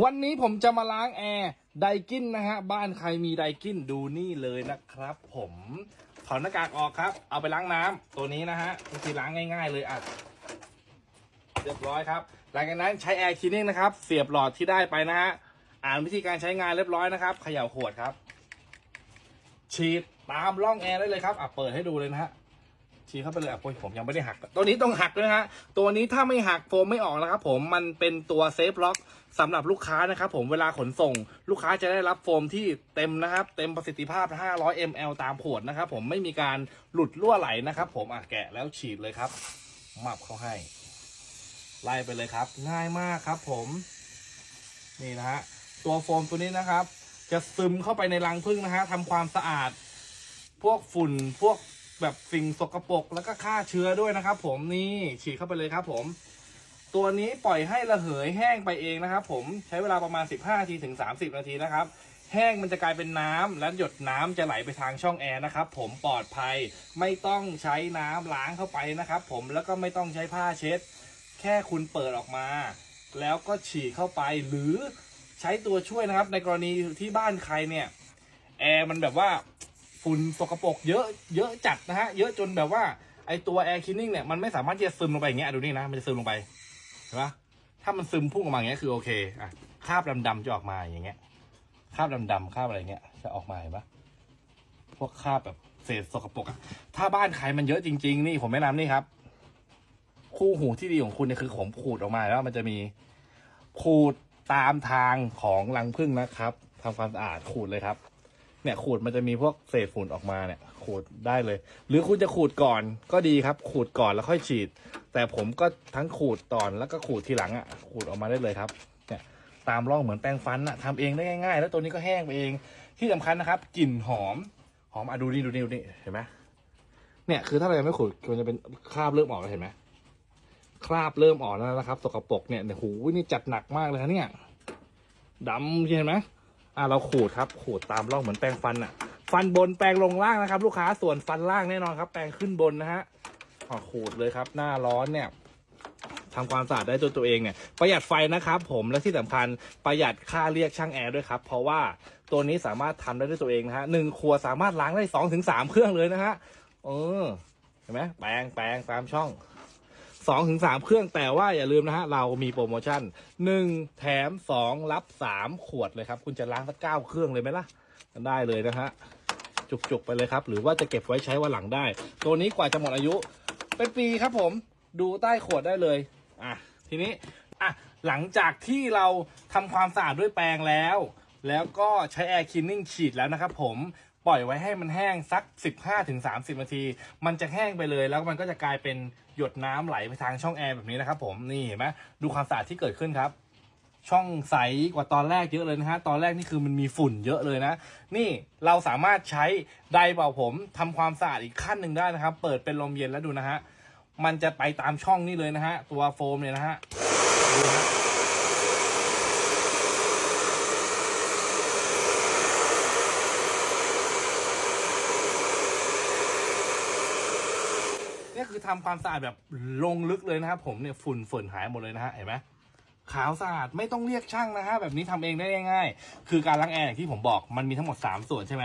วันนี้ผมจะมาล้างแอร์ไดกินนะฮะ บ้านใครมีไดกินดูนี่เลยนะครับผมถอดหน้ากากออกครับ เอาไปล้างน้ำตัวนี้นะฮะวิธีล้างง่าย ๆ เลยอะเรียบร้อยครับ หลังจากนั้นใช้แอร์คลีนิ่งนะครับ เสียบหลอดที่ได้ไปนะฮะอ่านวิธีการใช้งานเรียบร้อยนะครับเขย่าขวดครับ ฉีดตามร่องแอร์ได้เลยครับอะเปิดให้ดูเลยนะฮะ ชี้เข้าไปเลยอะโอ้ยผมยังไม่ได้หัก ตัวนี้ต้องหักด้วยนะฮะ ตัวนี้ถ้าไม่หักโฟมไม่ออกนะครับผมมันเป็นตัวเซฟล็อกสำหรับลูกค้านะครับผมเวลาขนส่ง ลูกค้าจะได้รับโฟมที่เต็มนะครับ เต็มประสิทธิภาพ 500 ml ตามขวดนะครับผมไม่มีการหลุดรั่วไหลนะครับผมอะแกะแล้วฉีดเลยครับมับเข้าให้ ไล่ไปเลยครับ ง่ายมากครับผมนี่นะฮะตัวโฟมตัวนี้นะครับ จะซึมเข้าไปในรังผึ้งนะฮะทำความสะอาด พวกฝุ่นพวก แบบสิ่งสกปรกแล้วก็ฆ่าเชื้อด้วยนะครับ ผมนี่ฉีดเข้าไปเลยครับ ผม ตัวนี้ปล่อยให้ระเหยแห้งไปเองนะครับ ผมใช้เวลาประมาณ 15นาทีถึง 30 นาทีนะครับ แห้งมันจะกลายเป็นน้ำและหยดน้ำจะไหลไปทางช่องแอร์นะครับ ผมปลอดภัยไม่ต้องใช้น้ำล้างเข้าไปนะครับ ผมแล้วก็ไม่ต้องใช้ผ้าเช็ด แค่คุณเปิดออกมา แล้วก็ฉีดเข้าไปหรือใช้ตัวช่วยนะครับ ในกรณีที่บ้านใครเนี่ยแอร์มันแบบว่า ฝุ่นสกปรกเยอะเยอะจัดนะฮะ เยอะจนแบบว่าไอตัวแอร์คลีนนิ่งเนี่ยมันไม่สามารถที่จะซึมลงไปอย่างเงี้ยดูนี่นะมันจะซึมลงไปเห็นปะถ้ามันซึมพุ่งออกมาอย่างเงี้ยคือโอเคอะคราบดำๆจะออกมาอย่างเงี้ยคราบดำๆคราบอะไรเงี้ยจะออกมาเห็นปะพวกคราบแบบเศษสกปรกอะถ้าบ้านใครมันเยอะจริง ๆ นี่ผมแนะนำนี่ครับ คู่หูที่ดีของคุณเนี่ยคือผมขูดออกมาแล้วมันจะมีขูดตามทางของรังผึ้งนะครับทำความสะอาดขูดเลยครับ เนี่ยขูดมันจะมีพวกเศษฝุ่นออกมาเนี่ยขูดได้เลย หรือคุณจะขูดก่อนก็ดีครับ ขูดก่อนแล้วค่อยฉีด แต่ผมก็ทั้งขูดตอนแล้วก็ขูดทีหลังอะขูดออกมาได้เลยครับเนี่ยตามร่องเหมือนแปรงฟันอะทำเองได้ง่าย ๆ แล้วตัวนี้ก็แห้งไปเองที่สำคัญนะครับกลิ่นหอมหอมอะดูนี่ดูนี่ดูนี่เห็นไหมเนี่ยคือถ้าเรายังไม่ขูดมันจะเป็นคราบเริ่มออกแล้วเห็นไหมคราบเริ่มออกแล้วนะครับสกปรกเนี่ยเนี่ยหูนี่จัดหนักมากเลยนะเนี่ยดำเห็นไหม อะเราขูดครับขูดตามร่องเหมือนแปรงฟันอะฟันบนแปรงลงล่างนะครับ ลูกค้าส่วนฟันล่างแน่นอนครับ แปรงขึ้นบนนะฮะอะขูดเลยครับ หน้าร้อนเนี่ยทำความสะอาดได้ตัวตัวเองเนี่ยประหยัดไฟนะครับ ผมและที่สำคัญประหยัดค่าเรียกช่างแอร์ด้วยครับ เพราะว่าตัวนี้สามารถทำได้ด้วยตัวเองนะฮะหนึ่งครัวสามารถล้างได้สองถึงสามเครื่องเลยนะฮะเออเห็นไหมแปรงแปรงตามช่อง สองถึงสามเครื่องแต่ว่าอย่าลืมนะฮะ เรามีโปรโมชั่นหนึ่งแถมสองรับสามขวดเลยครับ คุณจะล้างสักเก้าเครื่องเลยไหมล่ะได้เลยนะฮะ จุกๆไปเลยครับ หรือว่าจะเก็บไว้ใช้วันหลังได้ ตัวนี้กว่าจะหมดอายุ เป็นปีครับผมดูใต้ขวดได้เลยอะทีนี้อะหลังจากที่เราทำความสะอาดด้วยแปรงแล้ว แล้วก็ใช้แอร์คลีนนิ่งฉีดแล้วนะครับผม ปล่อยไว้ให้มันแห้งสัก 15-30นาที มันจะแห้งไปเลย แล้วมันก็จะกลายเป็นหยดน้ำไหลไปทางช่องแอร์แบบนี้นะครับผมนี่เห็นไหมดูความสะอาดที่เกิดขึ้นครับ ช่องใสกว่าตอนแรกเยอะเลยนะฮะตอนแรกนี่คือมันมีฝุ่นเยอะเลยนะ นี่เราสามารถใช้ไดร์เป่าผมทำความสะอาดอีกขั้นหนึ่งได้นะครับ เปิดเป็นลมเย็นแล้วดูนะฮะมันจะไปตามช่องนี่เลยนะฮะตัวโฟมเนี่ยนะฮะดูนะฮะ เนี่ย คือทำความสะอาดแบบลงลึกเลยนะครับ ผมเนี่ยฝุ่นฝุ่นหายหมดเลยนะฮะเห็นไหมขาวสะอาดไม่ต้องเรียกช่างนะฮะแบบนี้ทำเองได้ง่ายๆคือการล้างแอร์อย่างที่ผมบอกมันมีทั้งหมด 3 ส่วนใช่ไหม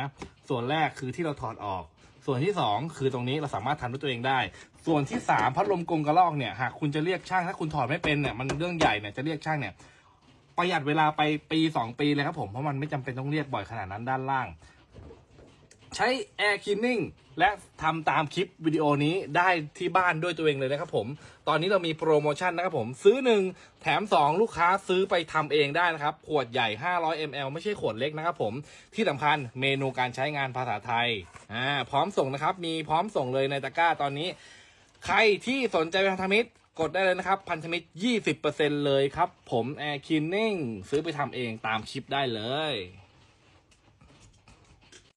ส่วนแรกคือที่เราถอดออก ส่วนที่ 2 คือตรงนี้เราสามารถทำด้วยตัวเองได้ ส่วนที่ 3 พัดลมกรงกระรอกเนี่ยหากคุณจะเรียกช่างถ้าคุณถอดไม่เป็นเนี่ยมันเรื่องใหญ่เนี่ยจะเรียกช่างเนี่ยประหยัดเวลาไปปีสองปีเลยครับผมเพราะมันไม่จำเป็นต้องเรียกบ่อยขนาดนั้นด้านล่าง ใช้ Air Cleaning และทำตามคลิปวิดีโอนี้ได้ที่บ้านด้วยตัวเองเลยนะครับผม ตอนนี้เรามีโปรโมชั่นนะครับผม ซื้อ 1 แถม 2 ลูกค้าซื้อไปทำเองได้นะครับ ขวดใหญ่ 500 ml ไม่ใช่ขวดเล็กนะครับผม ที่สำคัญเมนูการใช้งานภาษาไทย อ่า พร้อมส่งนะครับ มีพร้อมส่งเลยในตะกร้าตอนนี้ ใครที่สนใจเป็นพันธมิตรกดได้เลยนะครับ พันธมิตร 20%เลยครับ ผม Air Cleaning ซื้อไปทำเองตามคลิปได้เลย